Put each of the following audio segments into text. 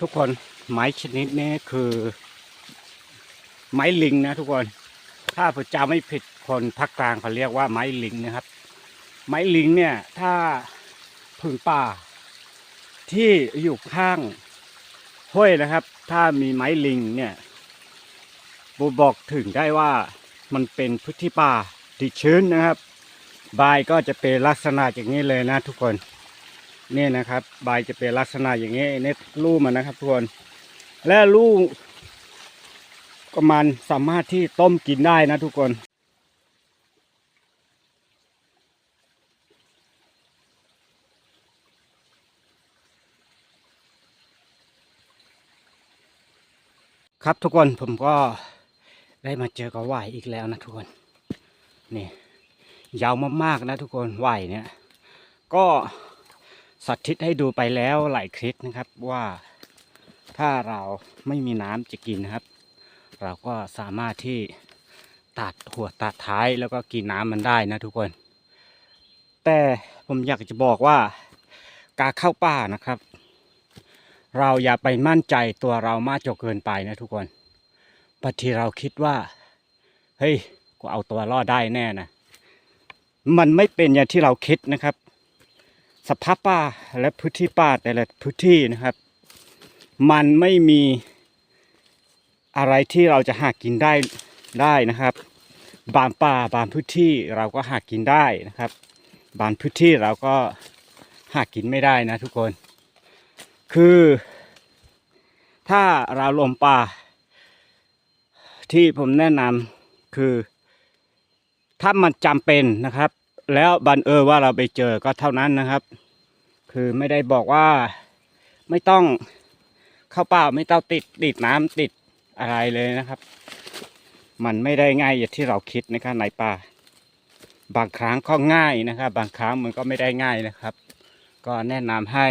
ทุกคนไม้ชนิดนี้คือ ไม้ลิงนะ ทุกคน ถ้าผมจำไม่ผิดคนภาคกลางเขาเรียกว่าไม้ลิงนะครับ ไม้ลิงเนี่ย ถ้าพึ่งป่า ที่อยู่ข้างห้วยนะครับ ถ้ามีไม้ลิงเนี่ยบูบอกถึงได้ว่ามันเป็นพื้นที่ป่าที่ชื้นนะครับ ใบก็จะเป็นลักษณะอย่างนี้เลยนะทุกคน นี่นะครับ ใบจะเป็นลักษณะอย่างนี้นี่ลูกมันนะครับทุกคน และลูกก็มันสามารถที่ต้มกินได้นะทุกคนครับทุกคนผมก็ได้มาเจอกับหวายอีกแล้วนะทุกคนนี่ยาวมากๆนะทุกคนหวายเนี่ย ก็ สาธิตให้ดูไปแล้วหลายคลิปนะครับว่าถ้าเราไม่มีน้ำจะกินนะครับ เราก็สามารถที่ตัดหัวตัดท้ายแล้วก็กินน้ำมันได้นะทุกคน แต่ผมอยากจะบอกว่าการเข้าป่านะครับ เราอย่าไปมั่นใจตัวเรามากจนเกินไปนะทุกคนบางทีเราคิดว่าเฮ้ยกูเอาตัวรอดได้แน่นะมันไม่เป็นอย่างที่เราคิดนะครับ สภาพป่าและพื้นที่ป่าแต่ละพื้นที่นะครับ มันไม่มีอะไรที่เราจะหากินได้ได้นะครับ บางป่าบางพื้นที่เราก็หากินได้นะครับ บางพื้นที่เราก็หากินไม่ได้นะทุกคน คือ ถ้าเราลมป่า ที่ผมแนะนำคือ ถ้ามันจำเป็นนะครับ แล้วบันเออว่าเราไปเจอก็เท่านั้นนะครับ คือไม่ได้บอกว่าไม่ต้องเข้าป่าไม่ต้องติดติดน้ำติดอะไรเลยนะครับ มันไม่ได้ง่ายอย่างที่เราคิดนะครับในป่า บางครั้งก็ง่ายนะครับ บางครั้งมันก็ไม่ได้ง่ายนะครับ ก็แนะนำให้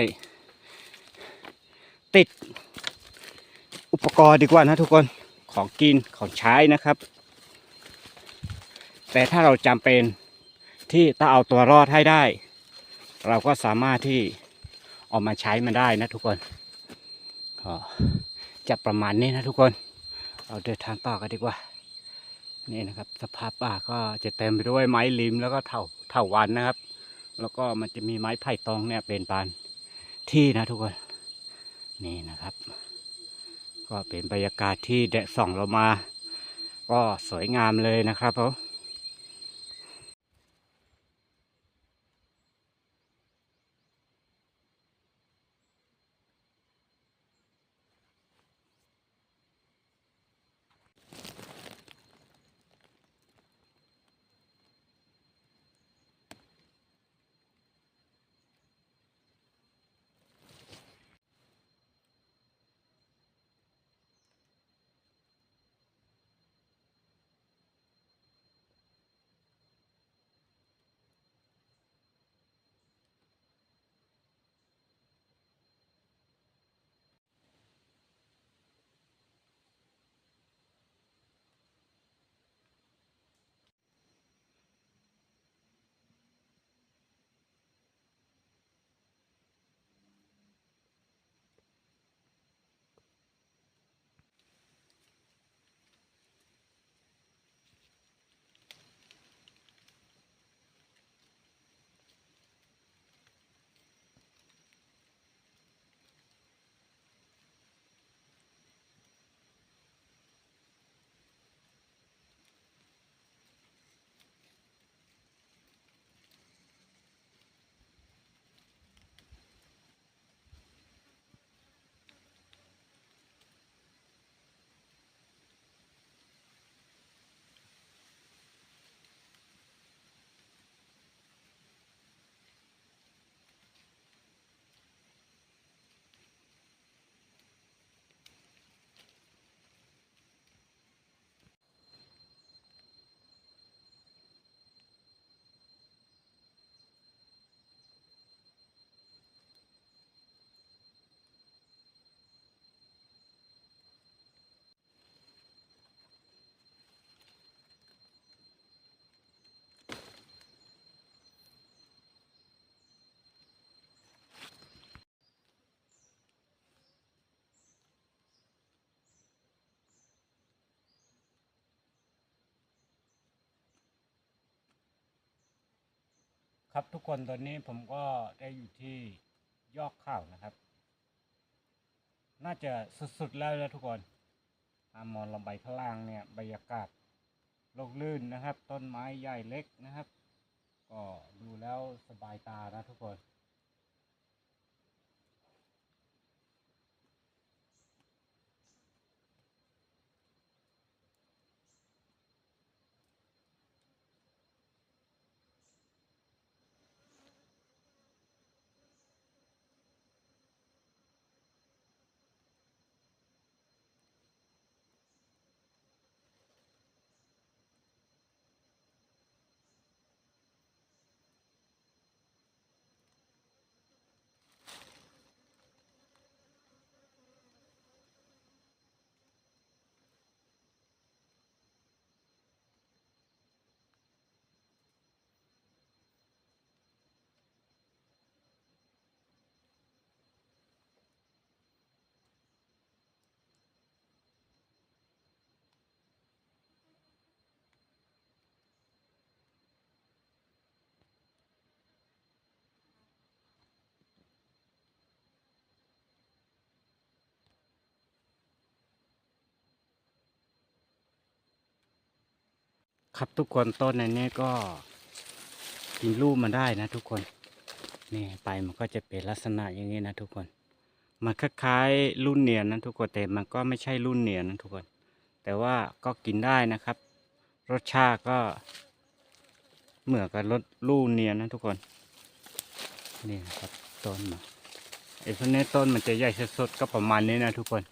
ติดอุปกรณ์ดีกว่านะทุกคนของกินของใช้นะครับ แต่ถ้าเราจำเป็น ที่ต้องเอาตัวรอดให้ได้ เราก็สามารถที่ออกมาใช้มันได้นะทุกคนก็จะประมาณนี้นะทุกคน เราเดินทางต่อกันดีกว่า นี่นะครับ สภาพป่าก็จะเต็มไปด้วยไม้ลิมแล้วก็เถาเถาวันนะครับ แล้วก็มันจะมีไม้ไผ่ตองเนี่ยเป็นปานที่นะทุกคน นี่นะครับ ก็เป็นบรรยากาศที่แดดส่องเรามา ก็สวยงามเลยนะครับผม ครับทุกคนตอนนี้ผมก็ได้อยู่ที่ยอดข้าวนะครับ น่าจะสุดๆแล้วนะทุกคนอามอนลำไปข้างล่างเนี่ยบรรยากาศโลกลื่นนะครับ ต้นไม้ใหญ่เล็กนะครับ ก็ดูแล้วสบายตานะทุกคน ครับทุกคนต้นอันนี้ก็กินลูกมันได้นะทุกคนนี่ไปมันก็จะเป็นลักษณะอย่างนี้นะทุกคนมันคล้ายๆรุ่นเนียนนะทุกคนแต่มันก็ไม่ใช่รุ่นเนียนนะทุกคน แต่ว่าก็กินได้นะครับ รสชาติก็เหมือนกับรสลูกเนียนนะทุกคนนี่นะครับต้นมาไอ้พวกนี้ต้นมันจะใหญ่สดๆก็ประมาณนี้นะทุกคน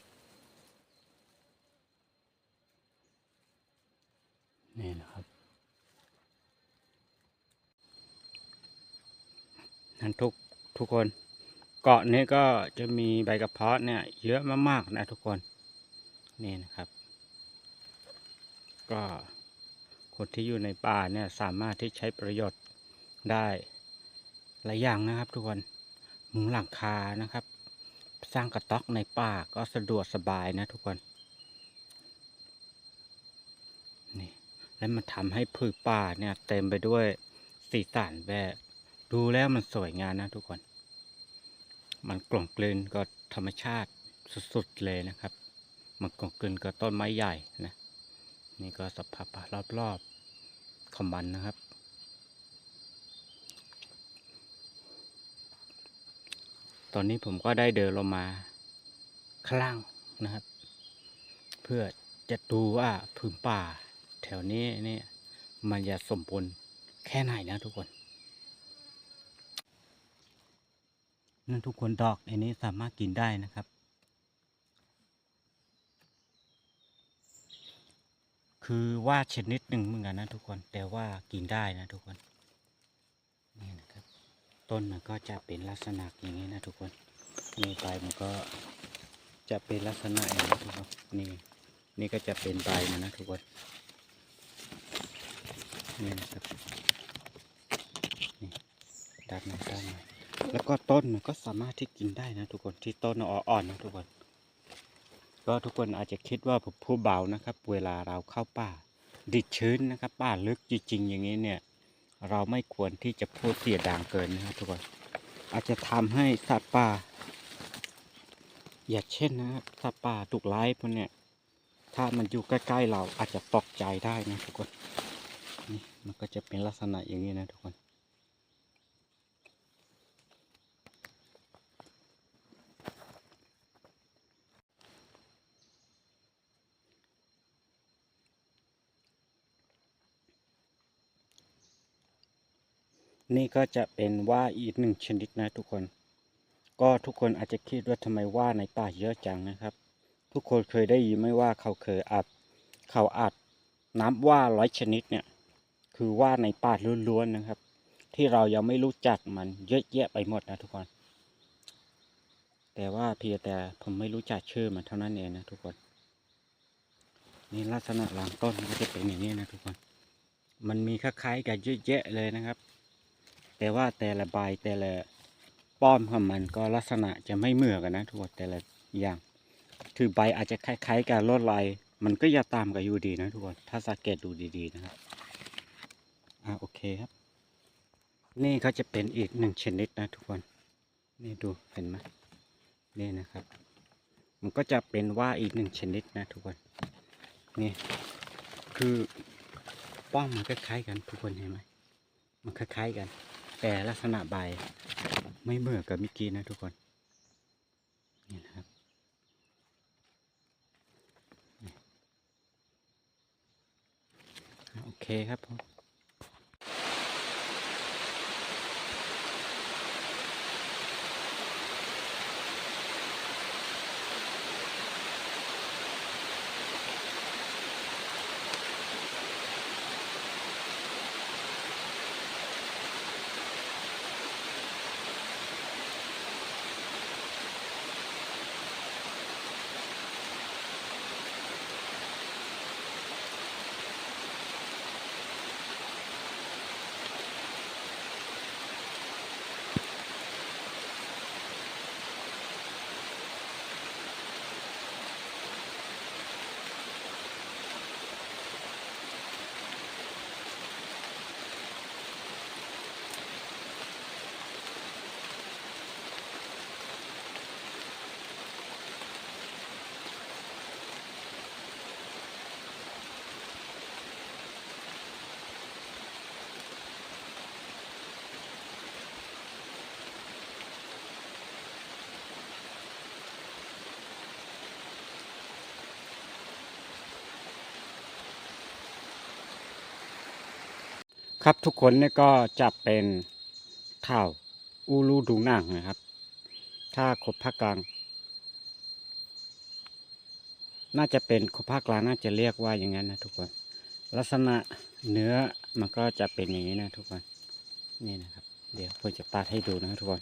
นี่นะครับนั่น ทุกทุกคน เกาะนี้ก็จะมีใบกระเพาะเนี่ยเยอะมากๆนะทุกคนนี่นะครับ ก็คนที่อยู่ในป่าเนี่ยสามารถที่ใช้ประโยชน์ได้หลายอย่างนะครับ ทุกคนมุงหลังคานะครับ สร้างกระต๊อกในป่าก็สะดวกสบายนะทุกคนนี่และมันทำให้ผืนป่าเนี่ยเต็มไปด้วยสีสันแบบ ดูแล้วมันสวยงามนะทุกคน มันกลมกลืนกับธรรมชาติสุดๆเลยนะครับ มันกลมกลืนกับต้นไม้ใหญ่นะ นี่ก็สภาพป่ารอบๆของมันนะครับ ตอนนี้ผมก็ได้เดินลงมาข้างล่างนะครับ เพื่อจะดูว่าผืนป่า แถวนี้เนี่ยมันจะสมบูรณ์แค่ไหนนะทุกคน นั่นทุกคนดอกอันนี้สามารถกินได้นะครับ คือว่าชนิดหนึ่งเหมือนกันนะทุกคนแต่ว่ากินได้นะทุกคนนี่นะครับ ต้นมันก็จะเป็นลักษณะอย่างนี้นะทุกคนนี่ใบมันก็จะเป็นลักษณะอย่างนี้ทุกคนนี่นี่ก็จะเป็นใบมันนะทุกคนนี่นะครับนี่ด้านในด้านใน แล้วก็ต้นก็สามารถที่กินได้นะทุกคนที่ต้นอ่อนๆนะทุกคน ก็ทุกคนอาจจะคิดว่าผมพูดเบานะครับ เวลาเราเข้าป่า ดิดชื้นนะครับ ป่าลึกจริงๆ อย่างนี้เนี่ย เราไม่ควรที่จะพูดเสียดังเกินนะครับทุกคน อาจจะทำให้สัตว์ป่า อย่าเช่นนะสัตว์ป่าถูกไล่พวกเนี้ยถ้ามันอยู่ใกล้ๆเราอาจจะตกใจได้นะทุกคน นี่มันก็จะเป็นลักษณะอย่างนี้นะทุกคน นี่ก็จะเป็นว่าอีกหนึ่งชนิดนะทุกคน ก็ทุกคนอาจจะคิดว่าทำไมว่าในป่าเยอะจังนะครับ ทุกคนเคยได้ยินไหมว่าเขาเคยอัด เขาอัดน้ำว่าร้อยชนิดเนี่ย คือว่าในป่าล้วนๆนะครับ ที่เรายังไม่รู้จักมันเยอะแยะไปหมดนะทุกคน แต่ว่าเพียงแต่ผมไม่รู้จักชื่อมันเท่านั้นเองนะทุกคน นี่ลักษณะลำต้นก็จะเป็นอย่างนี้นะทุกคน มันมีคล้ายๆกันเยอะแยะเลยนะครับ แต่ว่าแต่ละใบแต่ละป้อมของมันก็ลักษณะจะไม่เหมือนกันนะทุกคนแต่ละอย่าง คือใบอาจจะคล้ายๆกันลวดลายมันก็อย่าตามกับอยู่ดีนะทุกคนถ้าสังเกตดูดีๆนะครับอ่าโอเคครับ นี่ก็จะเป็นอีกหนึ่งชนิดนะทุกคนนี่ดูเห็นไหมนี่นะครับ มันก็จะเป็นว่าอีกหนึ่งชนิดนะทุกคนนี่คือป้องมันคล้ายๆกันทุกคนเห็นไหมมันคล้ายๆกัน แต่ลักษณะใบไม่เหมือนกับเมิกี้นะทุกคน นี่นะครับ โอเคครับผม ครับทุกคนเนี่ยก็จะเป็นเท่าอูรูดูหนังนะครับ ถ้าคบภาคกลาง น่าจะเป็นคบภาคกลางน่าจะเรียกว่าอย่างนั้นนะทุกคน ลักษณะเนื้อมันก็จะเป็นอย่างนี้นะทุกคน นี่นะครับ เดี๋ยวผมจะตัดให้ดูนะทุกคน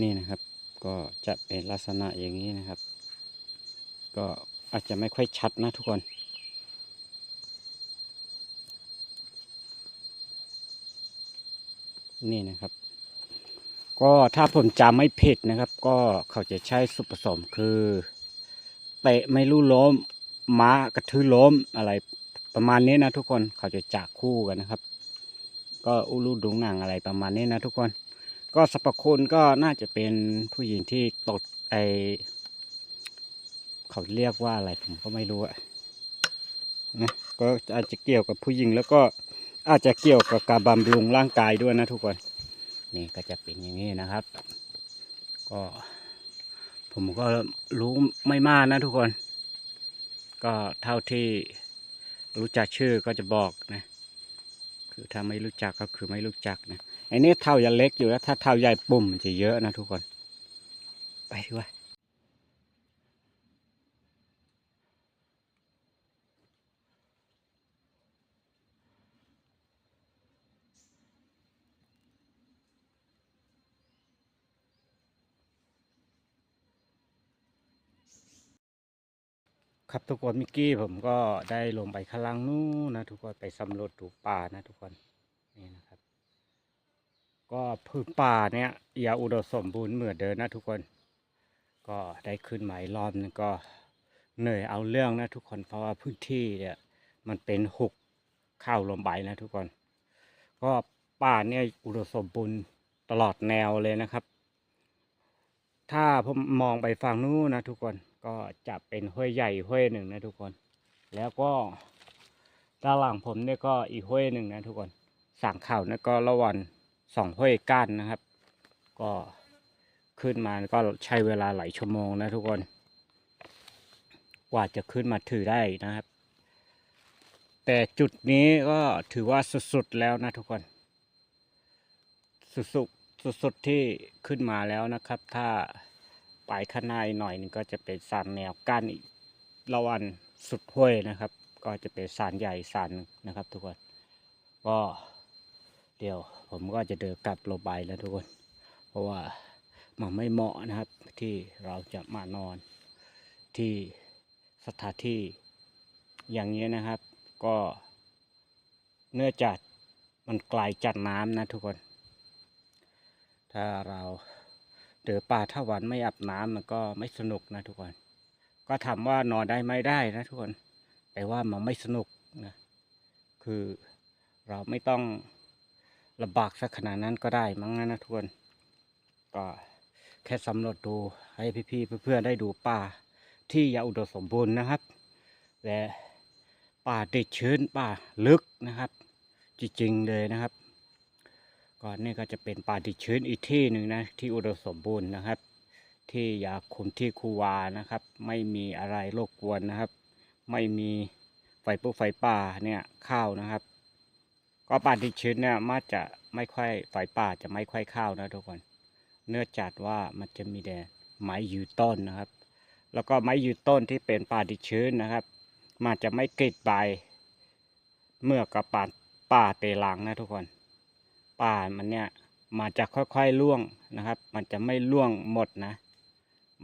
นี่นะครับก็จะเป็นลักษณะอย่างนี้นะครับ ก็อาจจะไม่ค่อยชัดนะทุกคน นี่นะครับ ก็ถ้าผมจำไม่ผิดนะครับ ก็เขาจะใช้สุผสมคือเตะไม่รู้ล้มม้ากระทือล้มอะไรประมาณนี้นะทุกคนเขาจะจากคู่กันนะครับ ก็อุลูดุงหนังอะไรประมาณนี้นะทุกคน ก็สรรพคุณก็น่าจะเป็นผู้หญิงที่ตดไอ เขาเรียกว่าอะไรผมก็ไม่รู้อะนะก็อาจจะเกี่ยวกับผู้หญิงแล้วก็อาจจะเกี่ยวกับการบำรุงร่างกายด้วยนะทุกคนนี่ก็จะเป็นอย่างนี้นะครับ ก็ผมก็รู้ไม่มากนะทุกคน ก็เท่าที่รู้จักชื่อก็จะบอกนะ คือถ้าไม่รู้จักก็คือไม่รู้จักนะไอ้นี่เท่ายังเล็กอยู่แล้วถ้าเท่าใหญ่ปุ่มมันจะเยอะนะทุกคน ไปดีกว่า ครับทุกคนมิกกี้ผมก็ได้ลงไปข้างล่างนู้นนะทุกคนไปสำรวจดูป่านะทุกคนนี่นะครับ ก็พืชป่าเนี้ยอย่าอุดมสมบูรณ์เหมือนเดิมนะทุกคน ก็ได้ขึ้นหม่รอบนึงก็เหนื่อยเอาเรื่องนะทุกคนเพราะว่าพื้นที่เนี่ยมันเป็นหุกข้าวลมใบนะทุกคน ก็ป่าเนี่ยอุดมสมบูรณ์ตลอดแนวเลยนะครับ ถ้าผมมองไปฝั่งนู้นนะทุกคน ก็จะเป็นห้วยใหญ่ห้วยหนึ่งนะทุกคน แล้วก็ด้านหลังผมเนี่ยก็อีกห้วยหนึ่งนะทุกคนสั่งข่านะก็ระหว่างสองห้วยก้านนะครับ ก็ขึ้นมาก็ใช้เวลาหลายชั่วโมงนะทุกคน กว่าจะขึ้นมาถือได้นะครับ แต่จุดนี้ก็ถือว่าสุดๆแล้วนะทุกคน สุดๆสุดๆที่ขึ้นมาแล้วนะครับ ถ้า ไปข้างในหน่อยนึงก็จะเป็นสานแนวกั้นอีกระวันสุดห้วยนะครับ ก็จะเป็นสานใหญ่สานนะครับ ทุกคนก็เดี๋ยวผมก็จะเดินกลับโรบายแล้วทุกคน เพราะว่ามันไม่เหมาะนะครับที่เราจะมานอน ที่สถานที่อย่างนี้นะครับ ก็เนื่องจากมันไกลจากน้ำนะทุกคน ถ้าเรา เดินป่าถ้าวันไม่อาบน้ำมันก็ไม่สนุกนะทุกคน ก็ถามว่านอนได้ไหมได้นะทุกคน แต่ว่ามันไม่สนุกนะ คือเราไม่ต้องลำบากสักขนาดนั้นก็ได้มั้งนะทุกคน ก็แค่สำรวจดูให้พี่ๆเพื่อนๆได้ดูป่าที่ยาอุดมสมบูรณ์นะครับ และป่าติดชื้นป่าลึกนะครับ จริงๆเลยนะครับ ก่อนนี่ก็จะเป็นป่าดิบชื้นอีกที่หนึ่งนะที่อุดมสมบูรณ์นะครับ ที่ยาคุมที่คูวานะครับ ไม่มีอะไรรบกวนนะครับ ไม่มีไฟปุ๊ไฟป่าเนี่ยข้าวนะครับ ก็ป่าดิบชื้นเนี่ยมักจะไม่ค่อยไฟป่าจะไม่ค่อยข้าวนะทุกคนเนื่องจากว่ามันจะมีแต่ไม้ยืนต้นนะครับ แล้วก็ไม้ยืนต้นที่เป็นป่าดิบชื้นนะครับมันจะไม่กรีดใบเมื่อกับป่าป่าเตลังนะทุกคน ป่ามันเนี่ยมันจะค่อยๆร่วงนะครับ มันจะไม่ร่วงหมดนะ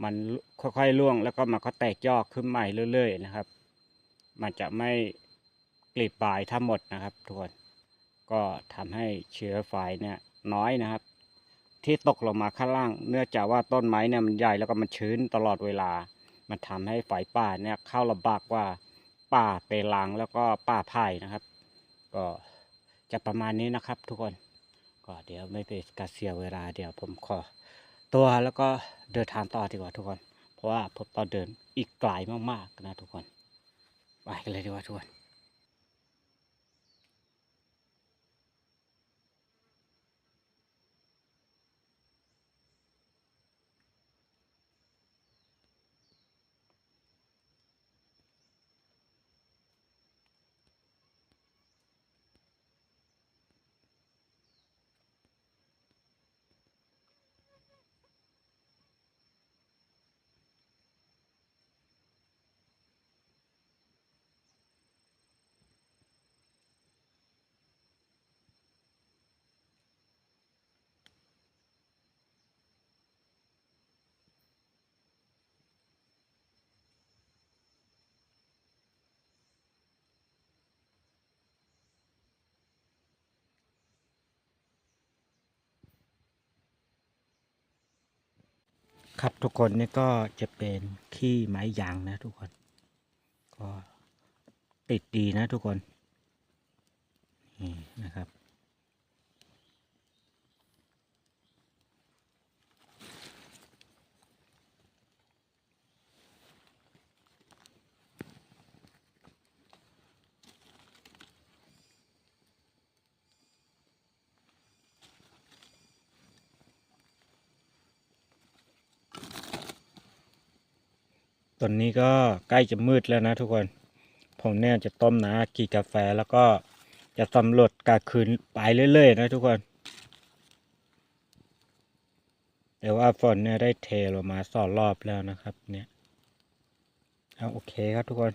มันค่อยๆร่วงแล้วก็มันก็แตกยอดขึ้นใหม่เรื่อยๆนะครับ มันจะไม่กลีบใบทั้งหมดนะครับทุกคน ก็ทำให้เชื้อไฟเนี่ยน้อยนะครับ ที่ตกลงมาข้างล่าง เนื่องจากว่าต้นไม้เนี่ยมันใหญ่แล้วก็มันชื้นตลอดเวลา มันทำให้ไฟป่าเนี่ยเข้าลำบากกว่าป่าเตลังแล้วก็ป่าไผ่นะครับ ก็จะประมาณนี้นะครับทุกคน ก็เดี๋ยวไม่ไปกาเสียเวลาเดี๋ยวผมขอ ตัวแล้วก็เดินทางต่อดีกว่าทุกคน เพราะว่าผมต้องเดินอีกไกลมากๆนะทุกคน ไปกันเลยดีกว่าทุกคน ครับทุกคนนี่ก็จะเป็นขี้ไม้ยางนะทุกคน ก็ติดดีนะทุกคน นี่นะครับ ตอนนี้ก็ใกล้จะมืดแล้วนะทุกคน ผมเนี่ยจะต้มนะกีกาแฟแล้วก็จะสำรวจกลางคืนไปเรื่อยๆนะทุกคนแต่ว่าฝนเนี่ยได้เทลงมาสองรอบแล้วนะครับ เนี่ยเอาโอเคครับทุกคน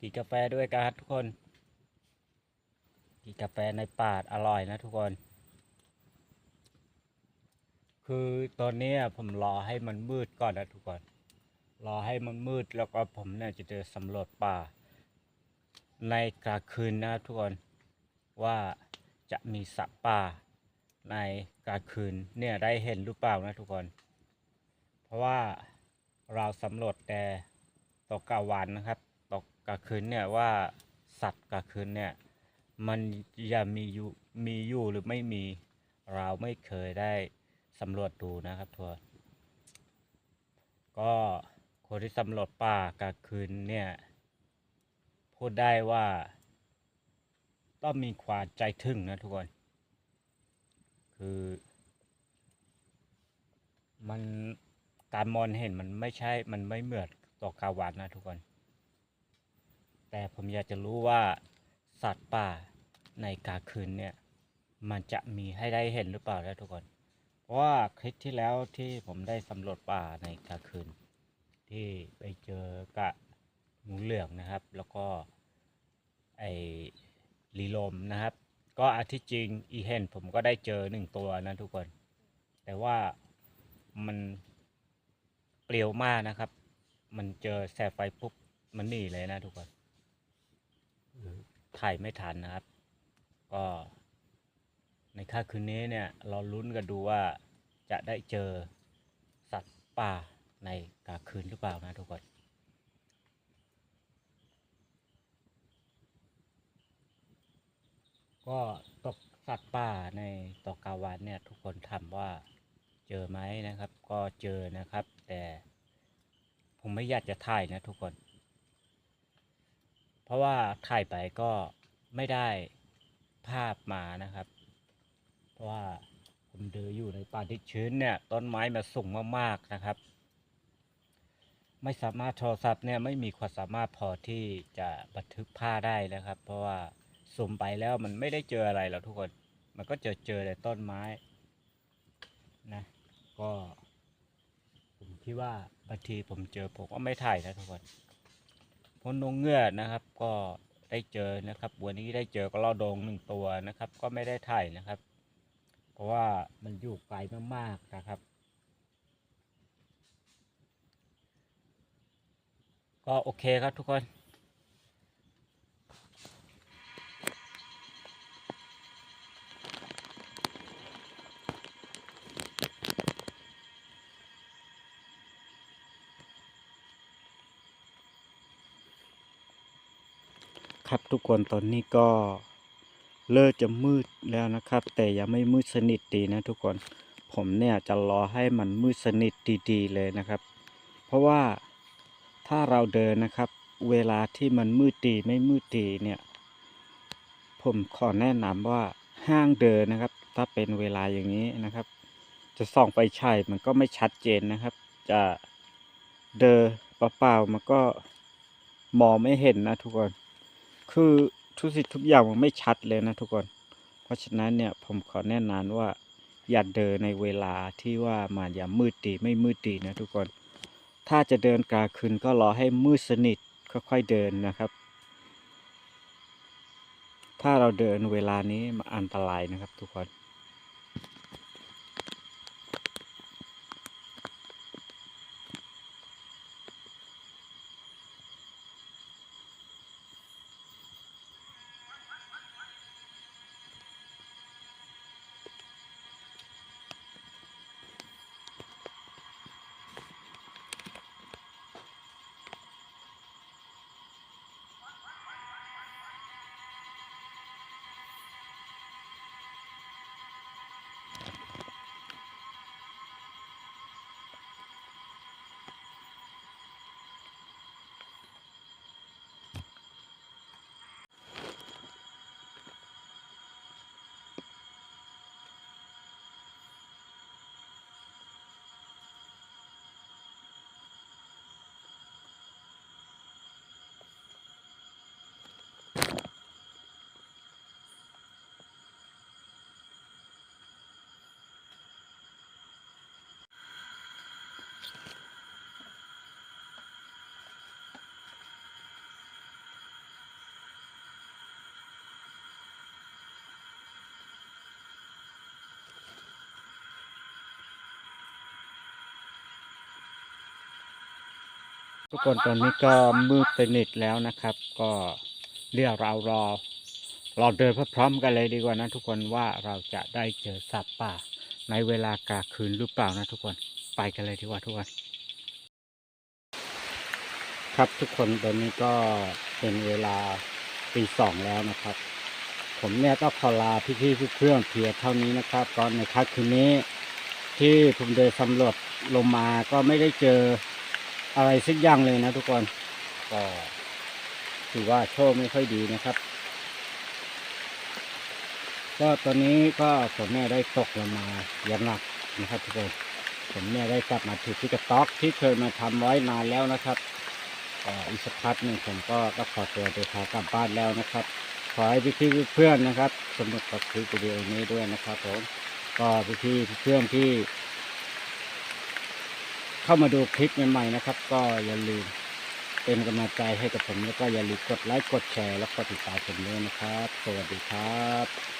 กินกาแฟด้วยกันทุกคนกินกาแฟในป่าอร่อยนะทุกคน คือตอนนี้ผมรอให้มันมืดก่อนนะทุกคน รอให้มันมืดแล้วก็ผมเนี่ยจะเดินสำรวจป่า ในกลางคืนนะทุกคนว่าจะมีสัตว์ป่าในกลางคืนเนี่ยได้เห็นหรือเปล่านะทุกคน เพราะว่าเราสำรวจแต่ตกกลางวันนะครับ กกลางคืนเนี่ยว่าสัตว์กลางคืนเนี่ยมันจะมีอยู่มีอยู่หรือไม่มีเราไม่เคยได้สำรวจดูนะครับทัวร์ก็คนที่สำรวจป่ากลางคืนเนี่ยพูดได้ว่า ต้องมีความใจถึงนะทุกคนคือ มันการมองเห็นมันไม่ใช่มันไม่เหมือนต่อกาวันนะทุกคน แต่ผมอยากจะรู้ว่าสัตว์ป่าในกลางคืนเนี่ย มันจะมีให้ได้เห็นหรือเปล่านะทุกคน เพราะว่าคลิปที่แล้วที่ผมได้สำรวจป่าในกลางคืน ที่ไปเจอกะงูเหลืองนะครับ แล้วก็ไอลีลมนะครับ ก็อาทิจริงอีเห็นผมก็ได้เจอหนึ่งตัวนะทุกคน แต่ว่ามันเปลี่ยวมากนะครับ มันเจอแสบไฟปุ๊บมันหนีเลยนะทุกคน ถ่ายไม่ทันนะครับ ก็ในค่ำคืนนี้เนี่ยเราลุ้นกันดูว่าจะได้เจอสัตว์ป่าในกลางคืนหรือเปล่านะทุกคนก็ตกสัตว์ป่าในตกกาวันเนี่ยทุกคนถามว่าเจอไหมนะครับ ก็เจอนะครับ แต่ผมไม่อยากจะถ่ายนะทุกคน เพราะว่าถ่ายไปก็ไม่ได้ภาพมานะครับ เพราะว่าผมเดินอยู่ในป่าที่ชื้นเนี่ยต้นไม้มาสูงมากๆนะครับ ไม่สามารถโทรศัพท์เนี่ยไม่มีความสามารถพอที่จะบันทึกภาพได้นะครับ เพราะว่าซูมไปแล้วมันไม่ได้เจออะไรหรอกทุกคน มันก็เจอเจอแต่ต้นไม้นะก็ผมคิดว่าบางทีผมเจอผมก็ไม่ถ่ายนะทุกคน พนงเงือกนะครับ ก็ได้เจอนะครับ วันนี้ได้เจอกระรอกดงหนึ่งตัวนะครับ ก็ไม่ได้ถ่ายนะครับ เพราะว่ามันอยู่ไกลมากๆนะครับ ก็โอเคครับทุกคน ครับทุกคนตอนนี้ก็เริ่มจะมืดแล้วนะครับ แต่ยังไม่มืดสนิทดีนะทุกคนผมเนี่ยจะรอให้มันมืดสนิทดีๆเลยนะครับ เพราะว่าถ้าเราเดินนะครับ เวลาที่มันมืดดีไม่มืดดีเนี่ย ผมขอแนะนำว่าห้างเดินนะครับ ถ้าเป็นเวลาอย่างนี้นะครับ จะส่องไฟฉายมันก็ไม่ชัดเจนนะครับ จะเดินเปล่าๆมันก็มองไม่เห็นนะทุกคน คือทุกสิ่งทุกอย่างมันไม่ชัดเลยนะทุกคน เพราะฉะนั้นเนี่ยผมขอแนะนำว่าอย่าเดินในเวลาที่ว่ามันอย่ามืดดีไม่มืดดีนะทุกคน ถ้าจะเดินกลางคืนก็รอให้มืดสนิทค่อยๆเดินนะครับ ถ้าเราเดินเวลานี้มันอันตรายนะครับทุกคน ทุกคนตอนนี้ก็มืดสนิทแล้วนะครับ ก็เรียกเรารอเราเดินพร้อมกันเลยดีกว่านะทุกคนว่าเราจะได้เจอสัตว์ป่า ในเวลากลางคืนหรือเปล่านะทุกคนไปกันเลยดีกว่าทุกคนครับทุกคนตอนนี้ก็เป็นเวลาตีสองแล้วนะครับ ผมเนี่ยต้องขอลาพี่ๆเพื่อนเพียเท่านี้นะครับตอนในคืนนี้ที่ผมเดินสำรวจลงมาก็ไม่ได้เจอ อะไรสักอย่างเลยนะทุกคนก็ถือว่าโชคไม่ค่อยดีนะครับ ก็ตอนนี้ก็ผมเนี่ได้ตกลงมาอย่างหนักนะครับทุกคนผมเนี่ได้กลับมาถูกที่กระต๊อกที่เคยมาทำไว้นานแล้วนะครับอีกสักพักหนึ่งผมก็ก็ขอตัวเดินทางกลับบ้านแล้วนะครับ ขอให้พี่ๆเพื่อนๆนะครับ สนุกกับคลิปวิดีโอนี้ด้วยนะครับผมก็พี่ๆเพื่อนๆที่ เข้ามาดูคลิปใหม่ๆนะครับ ก็อย่าลืมเป็นกำลังใจให้กับผมแล้วก็อย่าลืมกดไลค์กดแชร์ แล้วก็ติดตามผมด้วยนะครับ สวัสดีครับ